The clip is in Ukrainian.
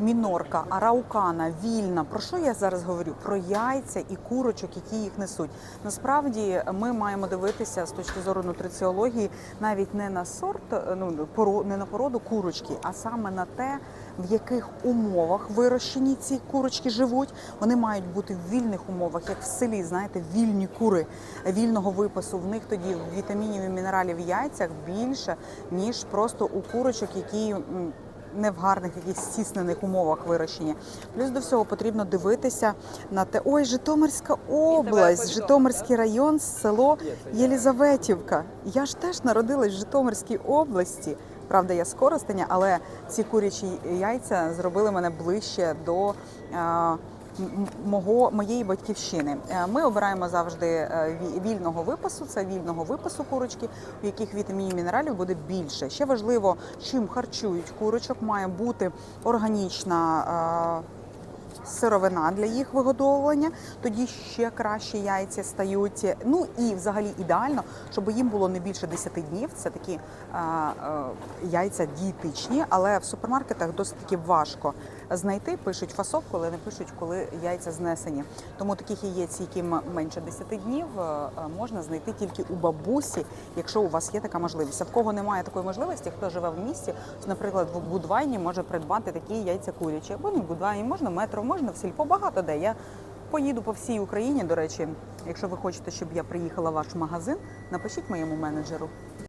мінорка, араукана, вільна. Про що я зараз говорю? Про яйця і курочок, які їх несуть. Насправді ми маємо дивитися з точки зору нутриціології навіть не на сорт, е, ну не на породу курочки, а саме на те, в яких умовах вирощені ці курочки живуть. Вони мають бути в вільних умовах, як в селі, знаєте, вільні кури вільного випасу. В них тоді вітамінів і мінералів в яйцях більше, ніж просто у курочок, які не в гарних якихось стіснених умовах вирощені. Плюс до всього потрібно дивитися на те, ой, Житомирська область, Житомирський район, село Єлізаветівка. Я ж теж народилась в Житомирській області. Правда, я з Коростеня, але ці курячі яйця зробили мене ближче до. Е, мого моєї батьківщини. Е, Ми обираємо завжди е, ві- вільного випасу. Це вільного випасу курочки, у яких вітамінів і мінералів буде більше. Ще важливо, чим харчують курочок, має бути органічна. Сировина для їх вигодовування, тоді ще краще яйця стають. Ну і взагалі ідеально, щоб їм було не більше 10 днів. Це такі е, е, яйця дієтичні, але в супермаркетах досить таки важко знайти. Пишуть фасовку, але не пишуть, коли яйця знесені. Тому таких яєць, яким менше 10 днів, е, можна знайти тільки у бабусі, якщо у вас є така можливість. А в кого немає такої можливості, хто живе в місті, наприклад, в Будвайні може придбати такі яйця курячі. Або в Будвайні, можна в метро, можна в сільпо, багато де. Я поїду по всій Україні. До речі, якщо ви хочете, щоб я приїхала в ваш магазин, напишіть моєму менеджеру.